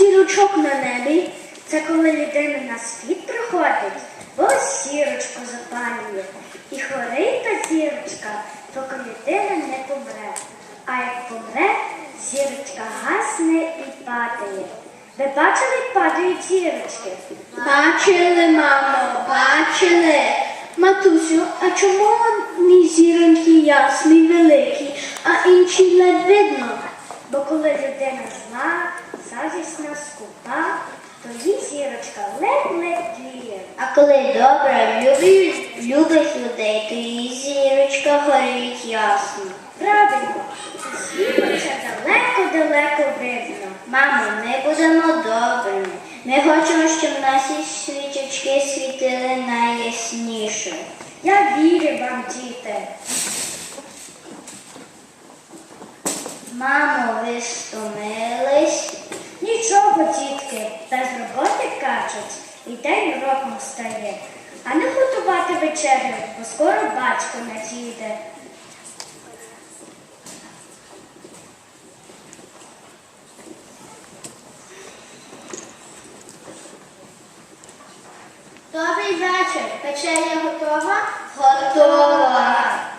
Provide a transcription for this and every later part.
зірочок на небі це коли людина на світ приходить, бо зірочку запалює. І хорить та зірочка, поки людина не помре. А як помре, зірочка гасне і падає. Ви бачили, як падають зірочки? Бачили, мамо, бачили. Матусю, а чому одні зіроньки ясні, великі, а інші ледь видно? Бо коли людина зла, зазісна, скупа, то їй зірочка ледь-ледь тліє. А коли добре, любить, любить людей, то її зірочка горить ясно. Правильно, світиться далеко-далеко видно. Мамо, ми будемо добрими. Ми хочемо, щоб наші свічечки світили найясніше. Я вірю вам, діти. Мамо, ви стомились? Нічого, дітки, без роботи кажуть, і день роком стає. А не готувати вечерю, бо скоро батько надійде. Добрий вечір. Печеря готова? Готова.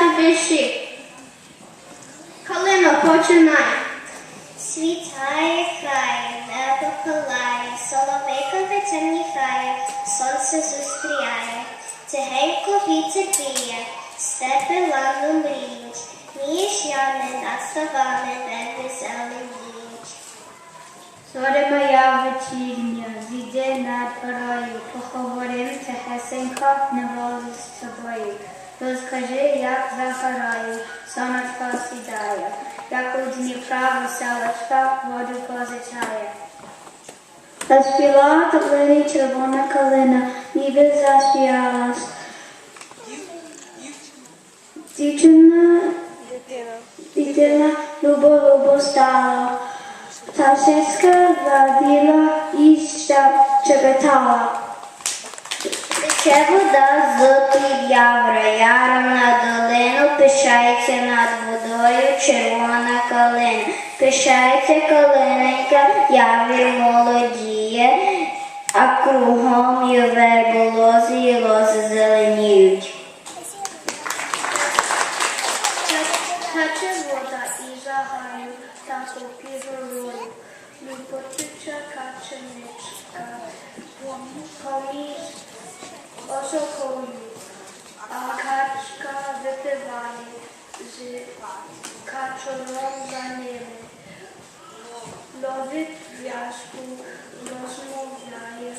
Читати вірші. Калина починай. Світає край, небо палає, соловейко вечірній хає, сонце зустріяє, тихенько вітер віє, степи лану мріють, між ями над ставами небо зеленіють. Зоря моя вечірня, зійди над горою, поговорим тихесенько неволі з тобою. Розкажи, як загораю, сонечко сідає, як у Дніпра веселочка воду позичає. Заспівала каплині червона калина, ніби заспівалась. Дівчина, дитина любо-любо стала. Пташечка раділа і щебетала. Тече вода з під явра, яром на долину, пишається над водою червона калина. Пишається калиненька, явір молодіє, а кругом є верболози і лози зеленіють. Тече вода і загаю, та попід горою, Люботюча каченичка, ошокують, а качка випиває, з качуром за ними, ловить в'язку, розмовляє,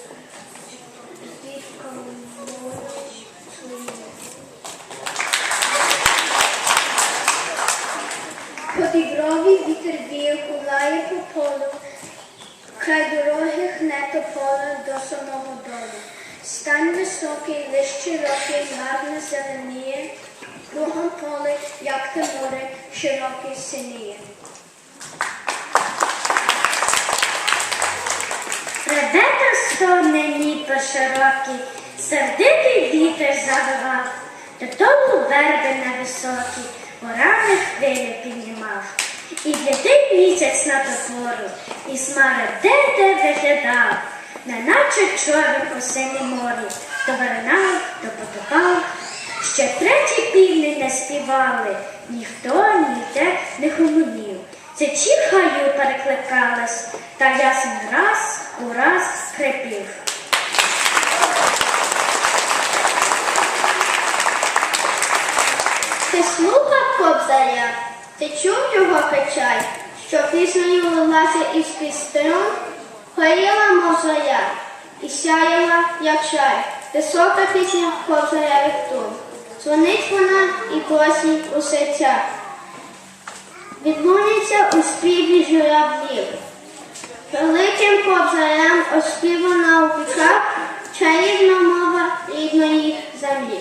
з дітком молить своїми. Вітер віє, гулає по полю, хай дороги хне тополе до самого дому. Стань високий, лиш широкий, гарно зеленіє, кругом поле, як те море, широке синіє. Ребята стогне ніби широкий, сердитий вітер завивав, додолу верби на високі, горами хвилі піднімав. І глядить місяць на топору, і смара де-де виглядав, неначе у синім морі, то виринав, то потопав. Ще треті півні не співали, ніхто ніде не гомонів. Це чихаю перекликалась, та ясен раз у раз хрипів. Ти слухав кобзаря, ти чув його печаль, що піснею лилася із піструн, горіла, мов зоря, і сяяла, як шаль, висока пісня кобзаря віктун. Дзвонить вона і просить у серцях. Відлуняться у співі журавлів. Великим кобзарем оспівана у віках чарівна мова рідної землі.